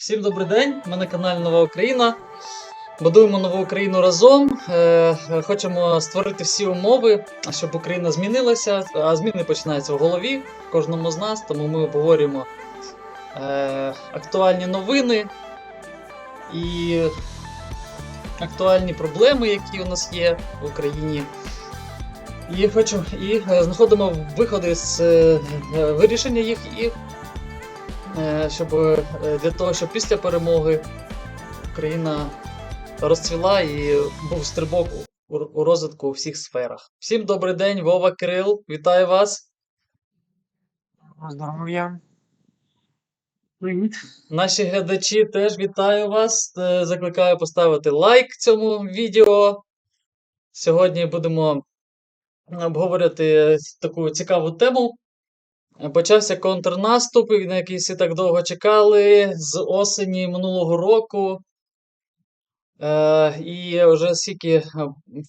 Всім добрий день! Ми на каналі Нова Україна. Будуємо нову Україну разом. Е, Хочемо створити всі умови, щоб Україна змінилася. А зміни починаються в голові кожному з нас, тому ми обговорюємо е, актуальні новини і актуальні проблеми, які у нас є в Україні. І хочу і е, знаходимо виходи з вирішення їх і щоб е, для того, щоб після перемоги Україна розцвіла і був стрибок у, розвитку у всіх сферах. Всім добрий день, Вова Кирил, вітаю вас. Здоров'я. Привіт. Наші глядачі теж вітаю вас. Е, Закликаю поставити лайк цьому відео. Сьогодні будемо обговорювати таку цікаву тему. Почався контрнаступ, на який всі так довго чекали з осені минулого року. Е, і вже скільки е,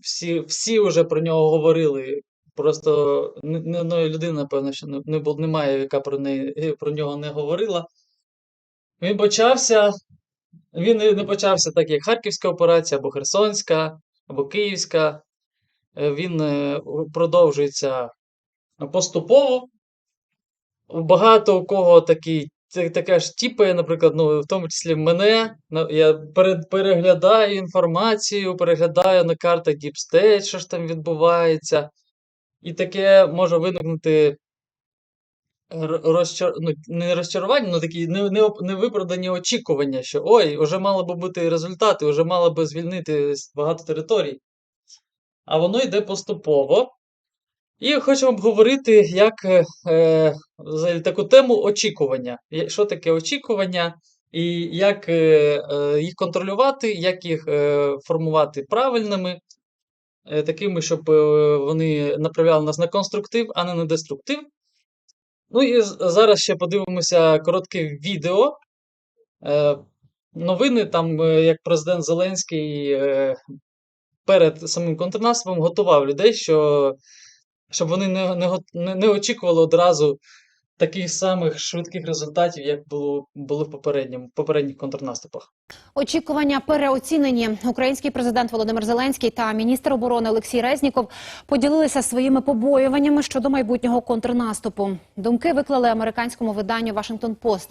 всі, всі вже про нього говорили. Просто ні одної людини, напевно, що не, не немає, яка про, неї, про нього не говорила. Він почався. Він не почався так, як Харківська операція, або Херсонська, або Київська. Е, Він е, продовжується поступово. Багато у кого такі, це таке ж тіпи, наприклад, ну, в тому числі мене. Я переглядаю інформацію, переглядаю на картах State, що ж там відбувається. І таке може виникнути розчар... ну, не розчарування, ну такі не- не- невиправдані очікування, що ой, вже мало би бути результати, вже мало би звільнити багато територій. А воно йде поступово. І хочемо обговорити як е, взагалі таку тему очікування. Що таке очікування, і як е, е, їх контролювати, як їх е, формувати правильними, такими, щоб вони направляли нас на конструктив, а не на деструктив. Ну і зараз ще подивимося коротке відео. Новини, там, як президент Зеленський перед самим контрнаступом готував людей, що щоб вони не, не, не очікували одразу таких самих швидких результатів, як було, були в попередньому, попередніх контрнаступах. Очікування переоцінені. Український президент Володимир Зеленський та міністр оборони Олексій Резніков поділилися своїми побоюваннями щодо майбутнього контрнаступу. Думки виклали американському виданню Вашингтон Пост.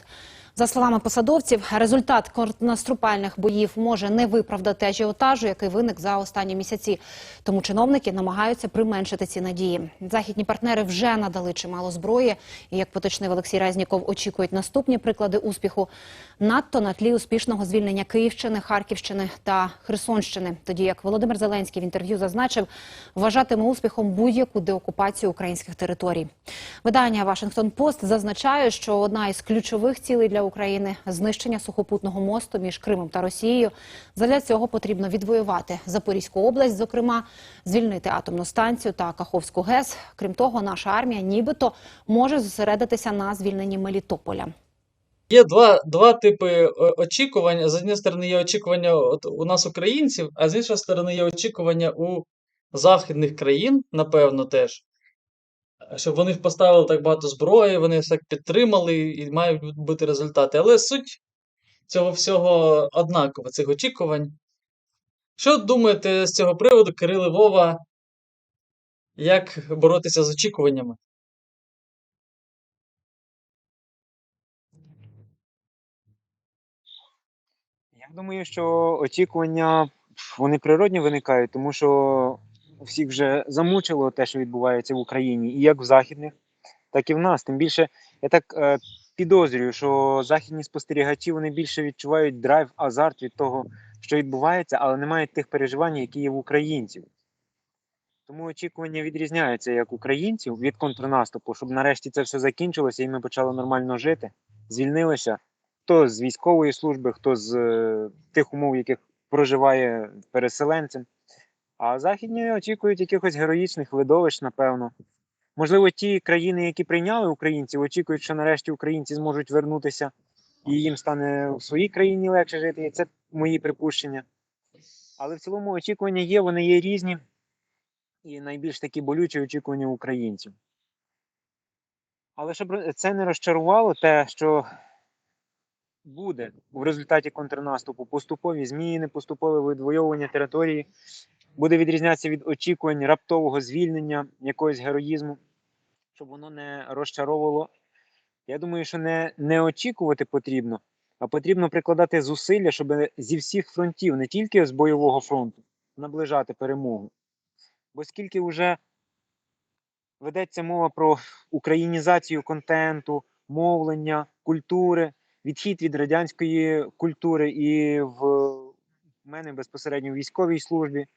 За словами посадовців, результат контрнаступальних боїв може не виправдати ажіотажу, який виник за останні місяці. Тому чиновники намагаються применшити ці надії. Західні партнери вже надали чимало зброї, і як поточнив Олексій Резніков, очікують наступні приклади успіху надто на тлі успішного звільнення Київщини, Харківщини та Херсонщини. Тоді як Володимир Зеленський в інтерв'ю зазначив, вважатиме успіхом будь-яку деокупацію українських територій. Видання Вашингтон Пост зазначає, що одна із ключових цілей для України знищення сухопутного мосту між Кримом та Росією. Задля цього потрібно відвоювати Запорізьку область, зокрема, звільнити атомну станцію та Каховську ГЕС. Крім того, наша армія нібито може зосередитися на звільненні Мелітополя. Є два, два типи е, очікування. З однієї сторони, є очікування у нас, українців, а з іншої сторони, є очікування у західних країн, напевно, теж. Щоб вони поставили так багато зброї, вони все підтримали і мають бути результати. Але суть цього всього однакова, цих очікувань. Що думаєте з цього приводу, Кирило Вова? Як боротися з очікуваннями? Я думаю, що очікування вони природні виникають, тому що всіх вже замучило те, що відбувається в Україні, і як в західних, так і в нас. Тим більше, я так е, підозрюю, що західні спостерігачі вони більше відчувають драйв, азарт від того, що відбувається, але не мають тих переживань, які є в українців. Тому очікування відрізняються як українців від контрнаступу, щоб нарешті це все закінчилося і ми почали нормально жити, звільнилися. Хто з військової служби, хто з е, тих умов, в яких проживає переселенцем. А західні очікують якихось героїчних видовищ, напевно. Можливо, ті країни, які прийняли українців, очікують, що нарешті українці зможуть вернутися і їм стане в своїй країні легше жити. І це мої припущення. Але в цілому очікування є, вони є різні. І найбільш такі болючі очікування українців. Але щоб це не розчарувало те, що буде в результаті контрнаступу поступові зміни, поступове відвоювання території, буде відрізнятися від очікувань раптового звільнення, якогось героїзму, щоб воно не розчаровувало. Я думаю, що не, не очікувати потрібно, а потрібно прикладати зусилля, щоб зі всіх фронтів, не тільки з бойового фронту, наближати перемогу. Бо скільки вже ведеться мова про українізацію контенту, мовлення, культури, відхід від радянської культури і в мене безпосередньо в військовій службі,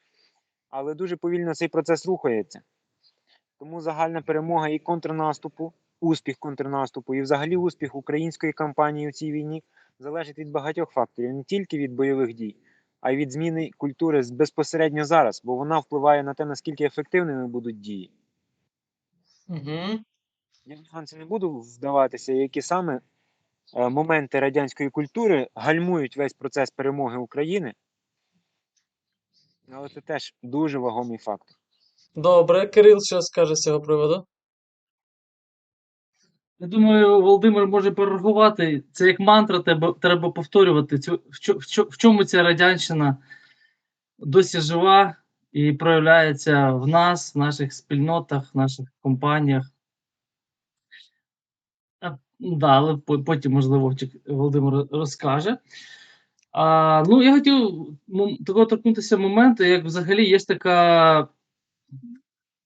але дуже повільно цей процес рухається. Тому загальна перемога і контрнаступу, успіх контрнаступу, і взагалі успіх української кампанії у цій війні залежить від багатьох факторів, не тільки від бойових дій, а й від зміни культури безпосередньо зараз, бо вона впливає на те, наскільки ефективними будуть дії. Угу. Я нюанси не буду вдаватися, які саме моменти радянської культури гальмують весь процес перемоги України. Але це теж дуже вагомий фактор. Добре, Кирил, що скаже з цього приводу? Я думаю, Володимир може перерахувати. Це як мантра, треба, треба повторювати. Цю, в, в, в чому ця радянщина досі жива і проявляється в нас, в наших спільнотах, в наших компаніях. А, да, але потім, можливо, Володимир розкаже. А, ну, я хотів такого торкнутися моменту, як взагалі є така,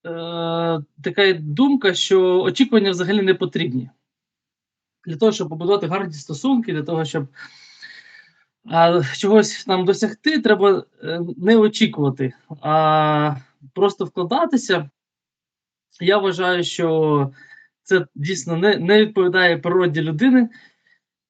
е, така думка, що очікування взагалі не потрібні. Для того, щоб побудувати гарні стосунки, для того, щоб а, чогось там досягти, треба е, не очікувати, а просто вкладатися. Я вважаю, що це дійсно не, не відповідає природі людини.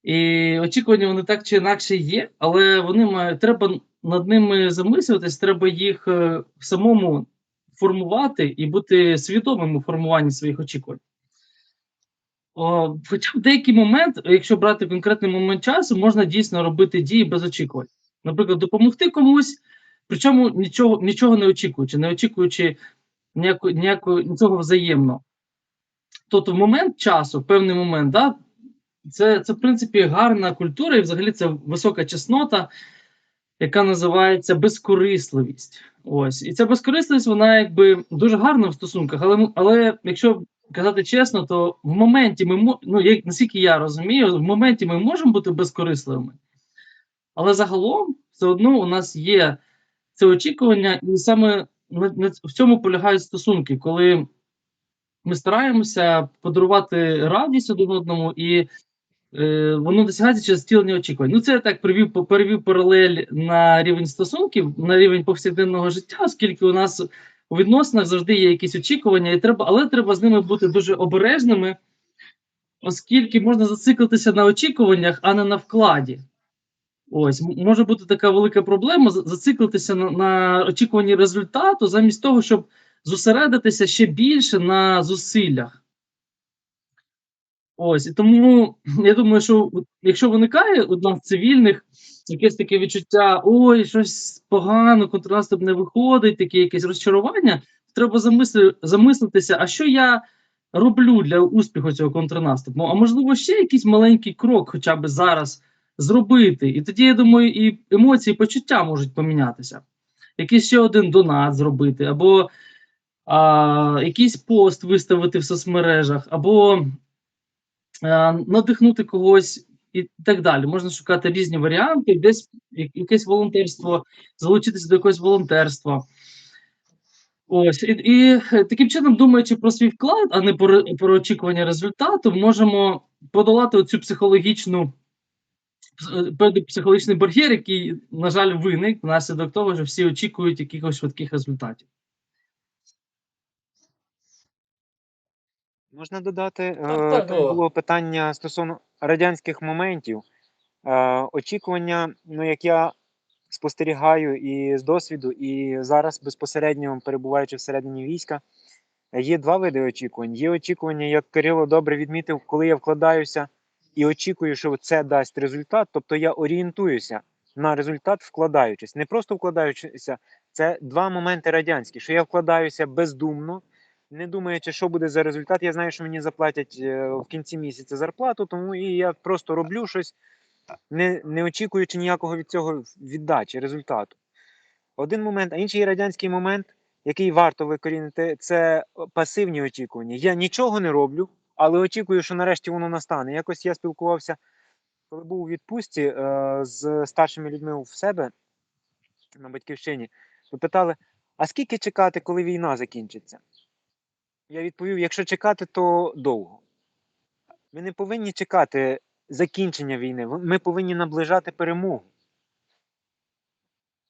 І очікування вони так чи інакше є, але вони мають треба над ними замислюватись, треба їх е, самому формувати і бути свідомим у формуванні своїх очікувань. О, хоча в деякий момент, якщо брати конкретний момент часу, можна дійсно робити дії без очікувань. Наприклад, допомогти комусь, причому нічого, нічого не очікуючи, не очікуючи ніяко, ніяко, нічого взаємно. Тобто, в момент часу, в певний момент, да, це, це, в принципі, гарна культура, і взагалі це висока чеснота, яка називається безкорисливість. Ось. І ця безкорисливість, вона якби дуже гарна в стосунках, але, але якщо казати чесно, то в моменті ми ну, як, наскільки я розумію, в моменті ми можемо бути безкорисливими, але загалом все одно у нас є це очікування, і саме в цьому полягають стосунки, коли ми стараємося подарувати радість один одному, і е, воно досягається через втілення очікувань. Ну, це я так привів, перевів паралель на рівень стосунків, на рівень повсякденного життя, оскільки у нас у відносинах завжди є якісь очікування, і треба, але треба з ними бути дуже обережними, оскільки можна зациклитися на очікуваннях, а не на вкладі. Ось може бути така велика проблема зациклитися на, на очікуванні результату, замість того, щоб зосередитися ще більше на зусиллях. Ось і тому я думаю, що якщо виникає у нас цивільних якесь таке відчуття, ой, щось погано, контрнаступ не виходить, таке якесь розчарування, треба замисли, замислитися, а що я роблю для успіху цього контрнаступу? А можливо, ще якийсь маленький крок, хоча б зараз зробити. І тоді, я думаю, і емоції, і почуття можуть помінятися. Якийсь ще один донат зробити, або а, якийсь пост виставити в соцмережах, або а, надихнути когось і так далі. Можна шукати різні варіанти, десь якесь волонтерство, залучитися до якогось волонтерства. Ось, і, і таким чином, думаючи про свій вклад, а не про, про очікування результату, можемо подолати оцю психологічну певний психологічний бар'єр, який, на жаль, виник внаслідок того, що всі очікують якихось швидких результатів. Можна додати, е, так, там було питання стосовно радянських моментів. Е, очікування, ну як я спостерігаю і з досвіду, і зараз безпосередньо перебуваючи всередині війська, є два види очікувань. Є очікування, як Кирило добре відмітив, коли я вкладаюся і очікую, що це дасть результат, тобто я орієнтуюся на результат, вкладаючись. Не просто вкладаючися, це два моменти радянські, що я вкладаюся бездумно, не думаючи, що буде за результат. Я знаю, що мені заплатять е, в кінці місяця зарплату, тому і я просто роблю щось не, не очікуючи ніякого від цього віддачі, результату. Один момент, а інший радянський момент, який варто викорінити, це пасивні очікування. Я нічого не роблю, але очікую, що нарешті воно настане. Якось я спілкувався, коли був у відпустці е, з старшими людьми в себе на батьківщині, то а скільки чекати, коли війна закінчиться? Я відповів: якщо чекати, то довго. Ми не повинні чекати закінчення війни, ми повинні наближати перемогу.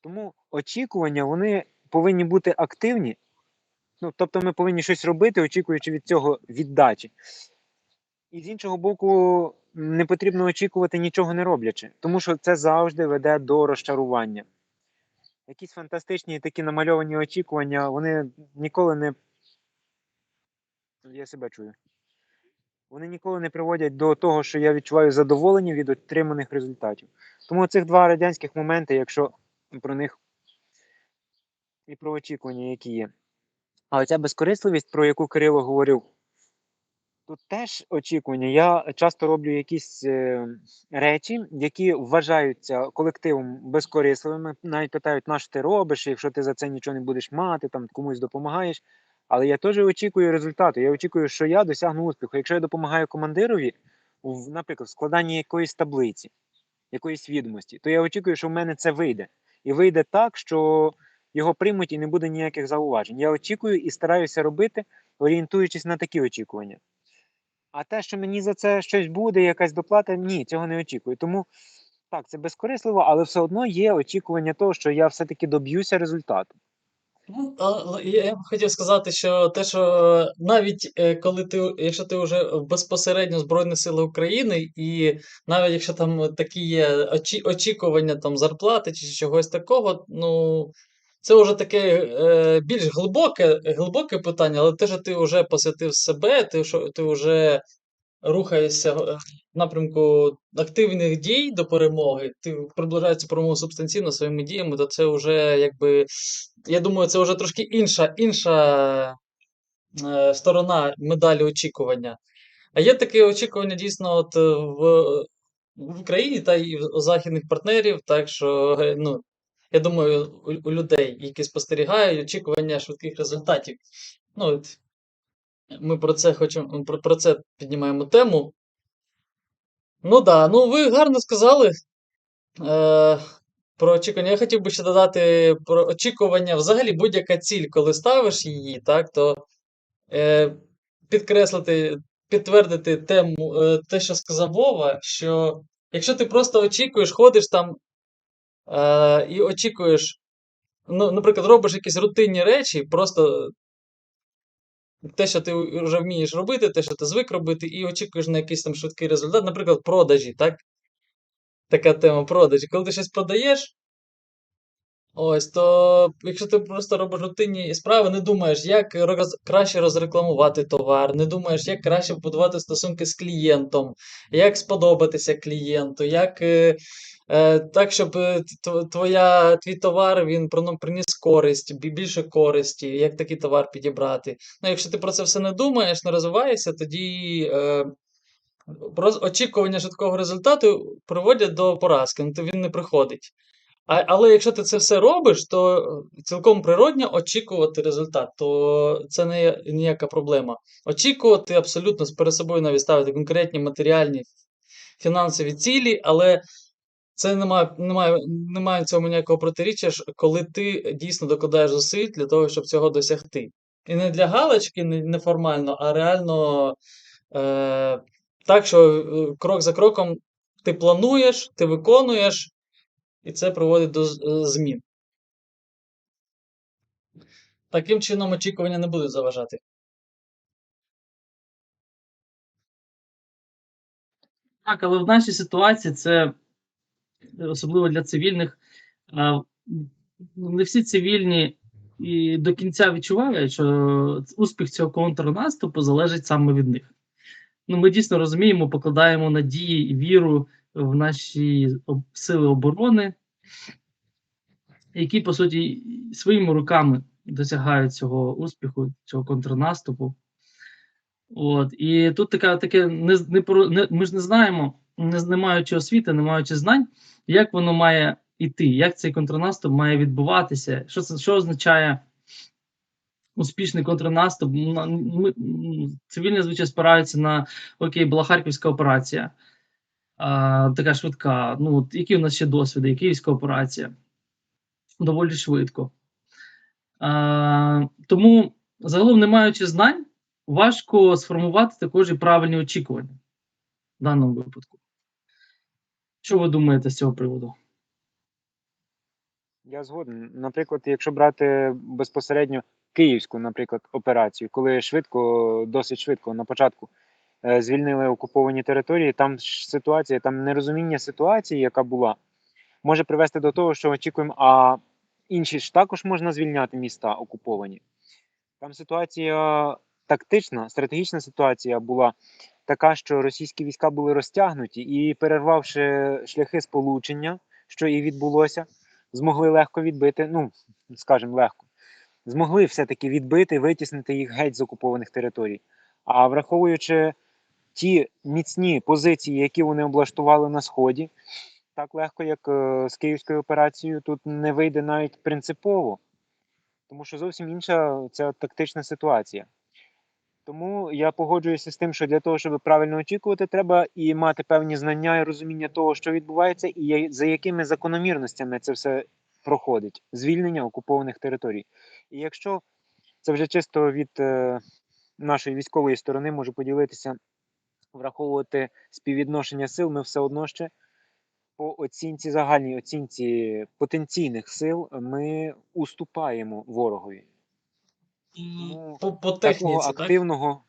Тому очікування вони повинні бути активні. Ну, тобто ми повинні щось робити, очікуючи від цього віддачі. І з іншого боку, не потрібно очікувати нічого не роблячи, тому що це завжди веде до розчарування. Якісь фантастичні такі намальовані очікування, вони ніколи не. Я себе чую. Вони ніколи не приводять до того, що я відчуваю задоволення від отриманих результатів. Тому цих два радянських моменти, якщо про них і про очікування, які є. А оця безкорисливість, про яку Кирило говорив, тут теж очікування. Я часто роблю якісь е, речі, які вважаються колективом безкорисливими. Навіть питають, на що ти робиш, якщо ти за це нічого не будеш мати, там комусь допомагаєш. Але я теж очікую результату. Я очікую, що я досягну успіху. Якщо я допомагаю командирові, в, наприклад, в складанні якоїсь таблиці, якоїсь відомості, то я очікую, що в мене це вийде. І вийде так, що його приймуть і не буде ніяких зауважень. Я очікую і стараюся робити, орієнтуючись на такі очікування. А те, що мені за це щось буде, якась доплата, ні, цього не очікую. Тому так, це безкорисливо, але все одно є очікування того, що я все-таки доб'юся результату. Ну, але я б хотів сказати, що те, що навіть е, коли ти, якщо ти вже безпосередньо в Збройних сил України, і навіть якщо там такі є очі, очікування там зарплати чи чогось такого, ну це вже таке е, більш глибоке, глибоке питання, але те, що ти вже посвятив себе, ти, що ти вже рухаєшся в напрямку активних дій до перемоги, ти приближаєшся перемогу субстанційно своїми діями, то це вже якби. Я думаю, це вже трошки інша, інша е, сторона медалі очікування. А є таке очікування дійсно от е, в, в Україні та і у західних партнерів, так що е, ну, я думаю, у, у людей, які спостерігають, очікування швидких результатів. Ну, ми про це хочемо, про, про це піднімаємо тему. Ну да, ну ви гарно сказали. Е, про очікування. Я хотів би ще додати про очікування. Взагалі, будь-яка ціль, коли ставиш її, так, то е, підкреслити, підтвердити тему, е, те, що сказав Вова, що якщо ти просто очікуєш, ходиш там е, і очікуєш, ну, наприклад, робиш якісь рутинні речі, просто те, що ти вже вмієш робити, те, що ти звик робити, і очікуєш на якийсь там швидкий результат, наприклад, продажі, так? Така тема продажі. Коли ти щось продаєш, ось, то якщо ти просто робиш рутинні справи, не думаєш, як роз- краще розрекламувати товар, не думаєш, як краще побудувати стосунки з клієнтом, як сподобатися клієнту, як е, так, щоб е, твоя, твій товар він приніс користь, більше користі, як такий товар підібрати. Ну, якщо ти про це все не думаєш, не розвиваєшся, тоді. Е, очікування швидкого результату приводять до поразки, ну то він не приходить. А, але якщо ти це все робиш, то е, цілком природньо очікувати результат, то це не ніяка проблема. Очікувати абсолютно перед собою навіть ставити конкретні матеріальні фінансові цілі, але це немає, немає, немає цьому ніякого протиріччя, коли ти дійсно докладаєш зусиль для того, щоб цього досягти. І не для галочки, не, не а реально е, так, що е, крок за кроком ти плануєш, ти виконуєш, і це приводить до е, змін. Таким чином очікування не будуть заважати. Так, але в нашій ситуації це особливо для цивільних. Не всі цивільні і до кінця відчувають, що успіх цього контрнаступу залежить саме від них. Ну, ми дійсно розуміємо, покладаємо надії і віру в наші сили оборони, які, по суті, своїми руками досягають цього успіху, цього контрнаступу. От, і тут така таке не, не ми ж не знаємо, не, не маючи освіти, не маючи знань, як воно має йти, як цей контрнаступ має відбуватися, що що означає успішний контрнаступ. М, Ми, цивільні звичайно спираються на окей, була харківська операція, а, така швидка. Ну, от, які у нас ще досвіди, які військова операція? Доволі швидко. А, тому, загалом, не маючи знань, важко сформувати також і правильні очікування в даному випадку. Що ви думаєте з цього приводу? Я згоден. Наприклад, якщо брати безпосередньо київську, наприклад, операцію, коли швидко, досить швидко на початку е, звільнили окуповані території, там ситуація, там нерозуміння ситуації, яка була, може привести до того, що очікуємо, а інші ж також можна звільняти міста окуповані. Там ситуація тактична, стратегічна ситуація була така, що російські війська були розтягнуті і, перервавши шляхи сполучення, що і відбулося, змогли легко відбити, ну, скажімо, легко, змогли все-таки відбити, витіснити їх геть з окупованих територій. А враховуючи ті міцні позиції, які вони облаштували на Сході, так легко, як е, з Київською операцією, тут не вийде навіть принципово, тому що зовсім інша ця тактична ситуація. Тому я погоджуюся з тим, що для того, щоб правильно очікувати, треба і мати певні знання і розуміння того, що відбувається, і за якими закономірностями це все проходить звільнення окупованих територій. І якщо це вже чисто від е, нашої військової сторони можу поділитися, враховувати співвідношення сил, ми все одно ще по оцінці загальній оцінці потенційних сил ми уступаємо ворогові. Ну, По, по техніці, так? активного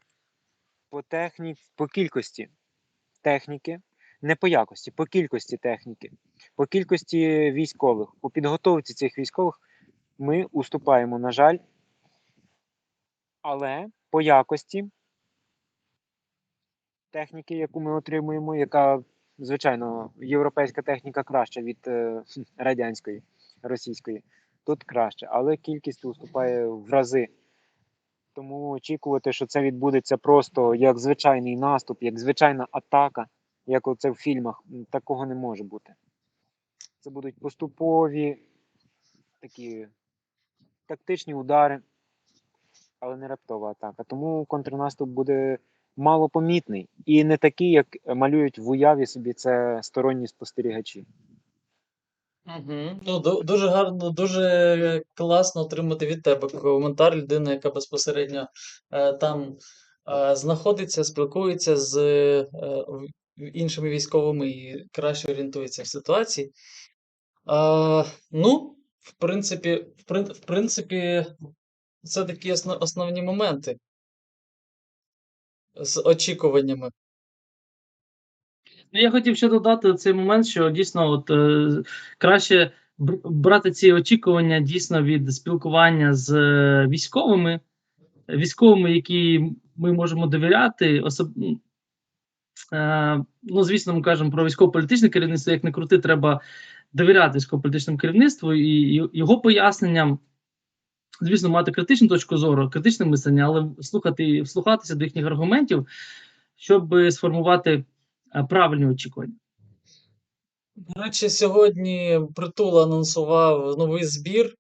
по техні... по кількості техніки, не по якості, по кількості техніки, по кількості військових, по підготовці цих військових ми уступаємо, на жаль. Але по якості техніки, яку ми отримуємо, яка, звичайно, європейська техніка краща від е, радянської, російської, тут краще, але кількість уступає в рази. Тому очікувати, що це відбудеться просто як звичайний наступ, як звичайна атака, як оце в фільмах, такого не може бути. Це будуть поступові такі тактичні удари, але не раптова атака. Тому контрнаступ буде малопомітний і не такий, як малюють в уяві собі це сторонні спостерігачі. Угу. Ну, ду- дуже гарно, дуже класно отримати від тебе коментар людини, яка безпосередньо е, там е, знаходиться, спілкується з е, іншими військовими і краще орієнтується в ситуації. А, ну, в принципі, в, в принципі, це такі основ, основні моменти з очікуваннями. Ну, я хотів ще додати цей момент, що дійсно от, е, краще брати ці очікування дійсно від спілкування з е, військовими, військовими, які ми можемо довіряти. Особ... Е, ну, звісно, ми кажемо про військово-політичне керівництво, як не крути, треба довіряти військово-політичному керівництву і його поясненням. Звісно, мати критичну точку зору, критичне мислення, але слухати, вслухатися до їхніх аргументів, щоб сформувати правильні очікування. До речі, сьогодні Притул анонсував новий збір.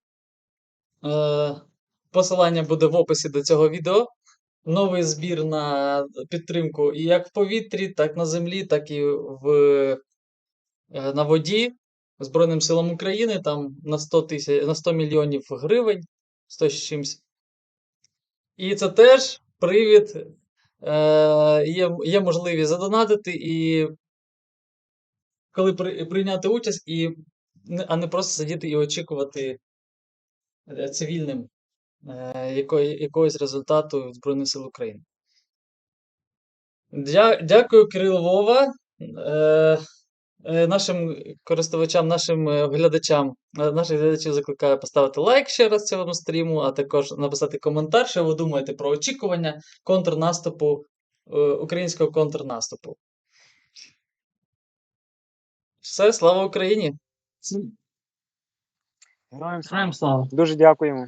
Е, посилання буде в описі до цього відео. Новий збір на підтримку і як в повітрі, так на землі, так і в, е, на воді Збройним силам України. Там на 100 тисяч, на 100 мільйонів гривень, 100 з чимсь. І це теж привід. Е, є, є можливість задонатити і коли при, прийняти участь, і, а не просто сидіти і очікувати е, цивільним е, якої, якогось результату від Збройних сил України. Дя, дякую, Кирило Вова. Е, нашим користувачам, нашим е, глядачам, е, наших глядачів закликаю поставити лайк ще раз цьому стріму, а також написати коментар, що ви думаєте про очікування контрнаступу, е, українського контрнаступу. Все, слава Україні! Героям слава. Героям слава! Дуже дякуємо.